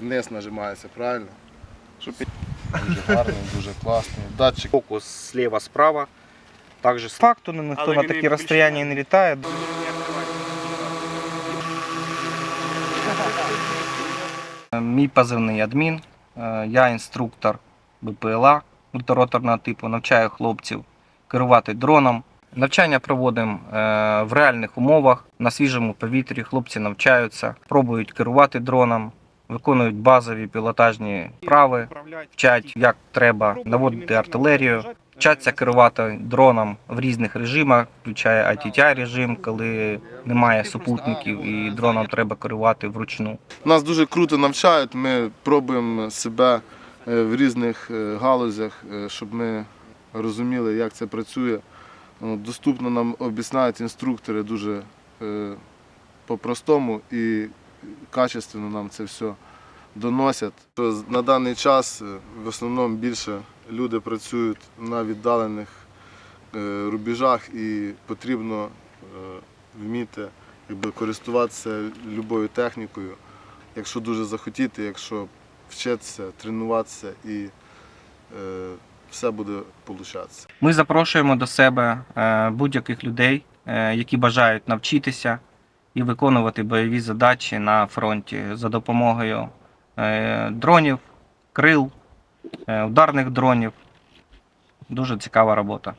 Вниз нажимається, правильно? Щоб Дуже гарний, дуже класний. Датчик Фокус слева, справа. Также з факту ніхто Але на він такі розстояння не літає. Мій позивний адмін. Е, Я інструктор БПЛА ультрароторного типу, навчаю хлопців керувати дроном. Навчання проводимо е, в реальних умовах, на свіжому повітрі. Хлопці навчаються, пробують керувати дроном, виконують базові пілотажні вправи, вчать, як треба наводити артилерію, вчаться керувати дроном в різних режимах, включає ITTI режим, коли немає супутників і дроном треба керувати вручну. Нас дуже круто навчають, ми пробуємо себе е, в різних е, галузях, е, щоб ми розуміли, як це працює. Ну, Доступно нам об'ясняють інструктори дуже по-простому і качественно нам це все доносять. На даний час е, в основному більше люди працюють на віддалених е, рубежах і потрібно е, вміти якби, користуватися любою технікою якщо дуже захотіти, якщо вчитися, тренуватися і все буде получатися. Ми запрошуємо до себе будь-яких людей, які бажають навчитися і виконувати бойові задачі на фронті за допомогою е, дронів, крил, е, ударних дронів. Дуже цікава робота.